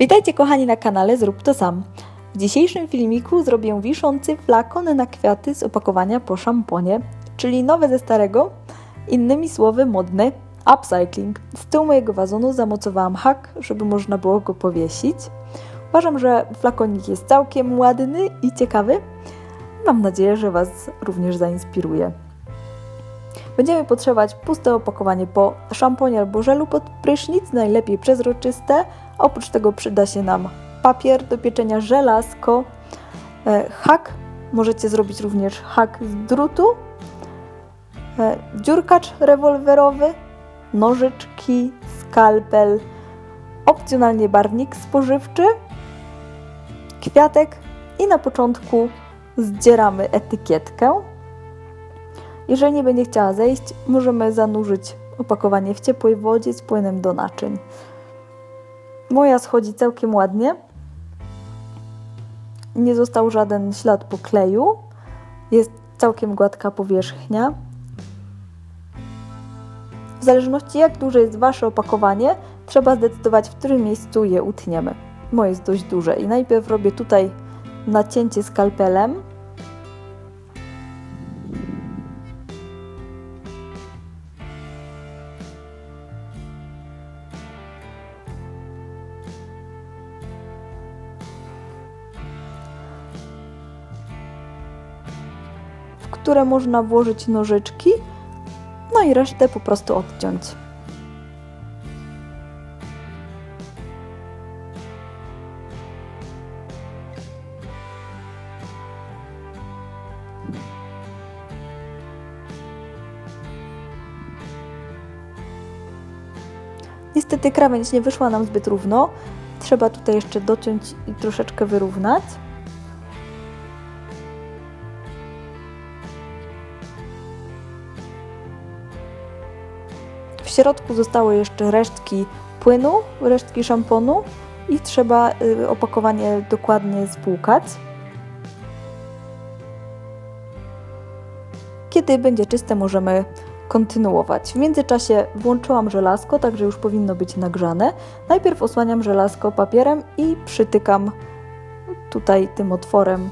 Witajcie kochani na kanale Zrób to sam. W dzisiejszym filmiku zrobię wiszący flakon na kwiaty z opakowania po szamponie, czyli nowe ze starego, innymi słowy modny upcycling. Z tyłu mojego wazonu zamocowałam hak, żeby można było go powiesić. Uważam, że flakonik jest całkiem ładny i ciekawy. Mam nadzieję, że Was również zainspiruje. Będziemy potrzebować puste opakowanie po szamponie albo żelu pod prysznic, najlepiej przezroczyste. Oprócz tego przyda się nam papier do pieczenia, żelazko, e, hak. Możecie zrobić również hak z drutu, e, dziurkacz rewolwerowy, nożyczki, skalpel, opcjonalnie barwnik spożywczy, kwiatek i na początku zdzieramy etykietkę. Jeżeli nie będzie chciała zejść, możemy zanurzyć opakowanie w ciepłej wodzie z płynem do naczyń. Moja schodzi całkiem ładnie. Nie został żaden ślad po kleju. Jest całkiem gładka powierzchnia. W zależności jak duże jest Wasze opakowanie, trzeba zdecydować, w którym miejscu je utniemy. Moje jest dość duże i najpierw robię tutaj nacięcie skalpelem. Które można włożyć nożyczki, no i resztę po prostu odciąć. Niestety krawędź nie wyszła nam zbyt równo. Trzeba tutaj jeszcze dociąć i troszeczkę wyrównać. Środku zostały jeszcze resztki płynu, resztki szamponu i trzeba y, opakowanie dokładnie spłukać. Kiedy będzie czyste, możemy kontynuować. W międzyczasie włączyłam żelazko, także już powinno być nagrzane. Najpierw osłaniam żelazko papierem i przytykam tutaj tym otworem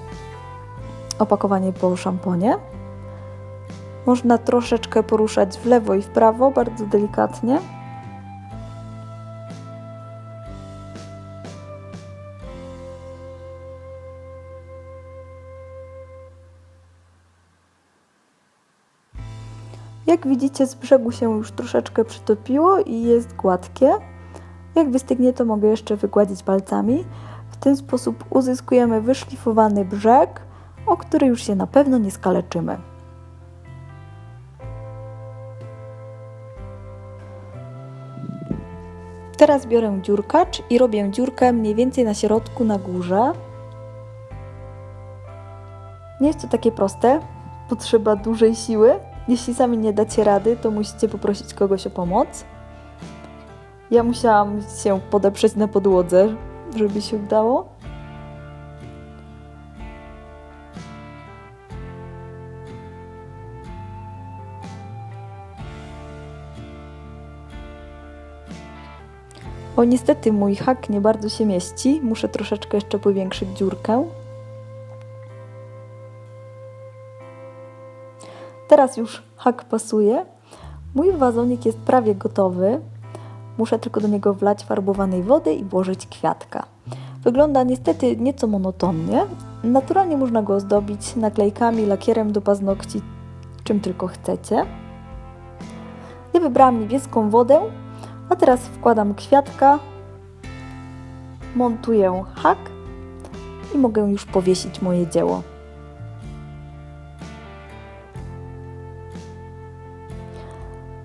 opakowanie po szamponie. Można troszeczkę poruszać w lewo i w prawo, bardzo delikatnie. Jak widzicie, z brzegu się już troszeczkę przytopiło i jest gładkie. Jak wystygnie, to mogę jeszcze wygładzić palcami. W ten sposób uzyskujemy wyszlifowany brzeg, o który już się na pewno nie skaleczymy. Teraz biorę dziurkacz i robię dziurkę mniej więcej na środku, na górze. Nie jest to takie proste, potrzeba dużej siły. Jeśli sami nie dacie rady, to musicie poprosić kogoś o pomoc. Ja musiałam się podeprzeć na podłodze, żeby się udało. O niestety mój hak nie bardzo się mieści. Muszę troszeczkę jeszcze powiększyć dziurkę. Teraz już hak pasuje. Mój wazonik jest prawie gotowy. Muszę tylko do niego wlać farbowanej wody i włożyć kwiatka. Wygląda niestety nieco monotonnie. Naturalnie można go ozdobić naklejkami, lakierem do paznokci, czym tylko chcecie. Ja wybrałam niebieską wodę, a teraz wkładam kwiatka, montuję hak i mogę już powiesić moje dzieło.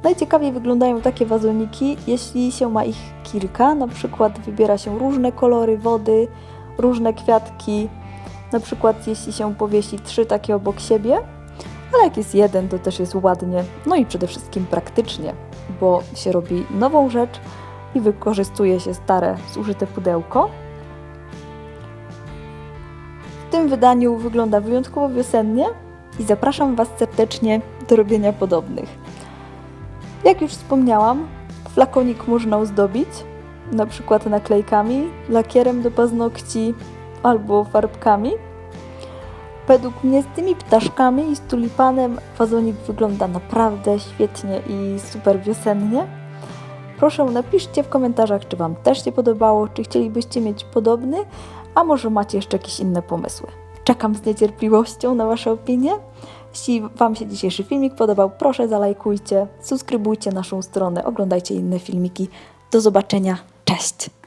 Najciekawiej wyglądają takie wazoniki, jeśli się ma ich kilka, na przykład wybiera się różne kolory wody, różne kwiatki, na przykład jeśli się powiesi trzy takie obok siebie, ale jak jest jeden, to też jest ładnie, no i przede wszystkim praktycznie, bo się robi nową rzecz i wykorzystuje się stare, zużyte pudełko. W tym wydaniu wygląda wyjątkowo wiosennie i zapraszam Was serdecznie do robienia podobnych. Jak już wspomniałam, flakonik można ozdobić. na przykład naklejkami, lakierem do paznokci albo farbkami. Według mnie z tymi ptaszkami i z tulipanem wazonik wygląda naprawdę świetnie i super wiosennie. Proszę napiszcie w komentarzach, czy Wam też się podobało, czy chcielibyście mieć podobny, a może macie jeszcze jakieś inne pomysły. Czekam z niecierpliwością na Wasze opinie. Jeśli Wam się dzisiejszy filmik podobał, proszę zalajkujcie, subskrybujcie naszą stronę, oglądajcie inne filmiki. Do zobaczenia, cześć!